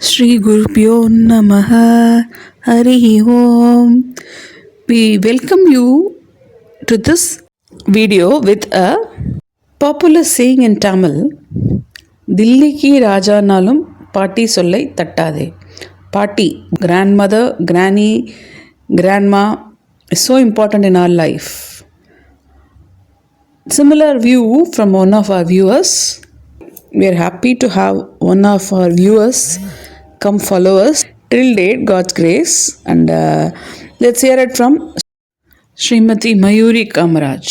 ஸ்ரீ ஸ்ரீகுருப்பியோ நமக ஹரி ஓம். We welcome you to this video with a popular saying in Tamil தில்லிக்கு ராஜானாலும் பாட்டி சொல்லை தட்டாதே paati grand mother granny grandma is so important in our life similar view from one of our viewers we are happy to have one of our viewers come follow us till date god's grace and uh, let's hear it from srimati mayuri kamaraj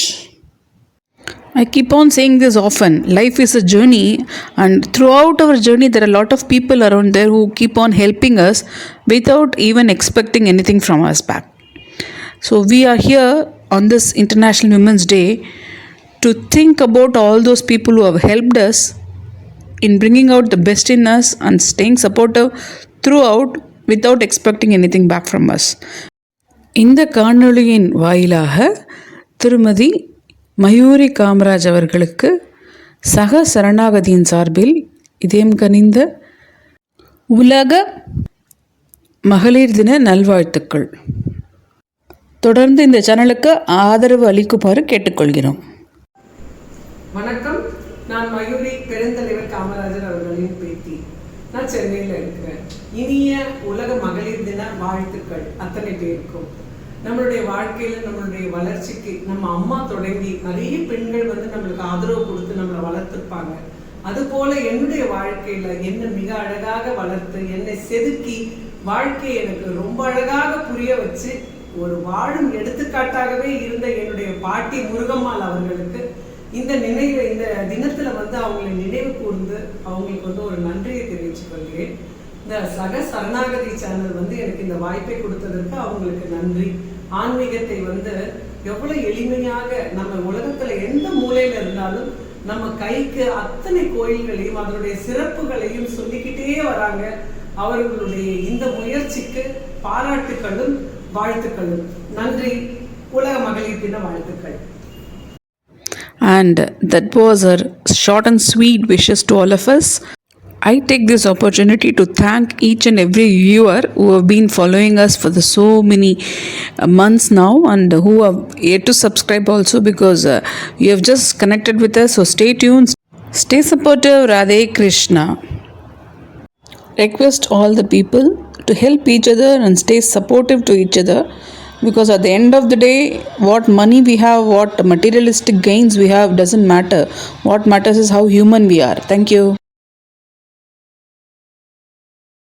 I keep on saying this often. Life is a journey, and throughout our journey, there are a lot of people around there who keep on helping us without even expecting anything from us back. So, we are here on this International Women's Day to think about all those people who have helped us in bringing out the best in us and staying supportive throughout without expecting anything back from us. இந்த காணொளியின் வாயிலாக திருமதி மயூரி காமராஜ் அவர்களுக்கு சக சரணாகதியின் சார்பில் இதயம் கனிந்த உலக மகளிர் தின நல்வாழ்த்துக்கள். தொடர்ந்து இந்த சேனலுக்கு ஆதரவு அளிக்குமாறு கேட்டுக்கொள்கிறோம். வணக்கம். நான் மயூரி பெருந்தலைவர் காமராஜர் அவர்களின் பேத்தி. நான் சென்னையில் இருக்கிறேன். இனிய உலக மகளிர் தின வாழ்த்துக்கள் அத்தனை பேருக்கும். நம்மளுடைய வாழ்க்கையில நம்மளுடைய வளர்ச்சிக்கு நம்ம அம்மா தொடங்கி நிறைய பெண்கள் வந்து நம்மளுக்கு ஆதரவு கொடுத்து நம்மளை வளர்த்துருப்பாங்க. அது போல என்னுடைய வாழ்க்கையில என்ன மிக அழகாக வளர்த்து என்னை செதுக்கி வாழ்க்கையை எனக்கு ரொம்ப அழகாக புரிய வச்சு ஒரு வாழும் எடுத்துக்காட்டாகவே இருந்த என்னுடைய பாட்டி முருகம்மாள் அவர்களுக்கு இந்த நினைவு இந்த தினத்துல வந்து அவங்களை நினைவு கூர்ந்து அவங்களுக்கு வந்து ஒரு நன்றியை தெரிவித்துக் கொள்கிறேன். இந்த சக சரணாகதி சேனல் வந்து எனக்கு இந்த வாய்ப்பை கொடுத்ததற்கு அவங்களுக்கு நன்றி. ஆன்மீகத்தை வந்து எவ்வளவு எளிமையாக நம்ம உலகத்துல எந்த மூலையில இருந்தாலும் நம்ம கைக்கு அத்தனை கோயில்களையும் அதனுடைய சிறப்புகளையும் சொல்லிக்கிட்டே வராங்க. அவர்களுடைய இந்த முயற்சிக்கு பாராட்டுகளும் வாழ்த்துக்களும். நன்றி. உலக மகளிர் தின வாழ்த்துக்கள். And that was her short and sweet wishes to all of us. I take this opportunity to thank each and every viewer who have been following us for the so many uh, months now and who have yet to subscribe also because uh, you have just connected with us. So stay tuned, stay supportive. Radhe Krishna. Request all the people to help each other and stay supportive to each other because at the end of the day what money we have what materialistic gains we have doesn't matter. What matters is how human we are. Thank you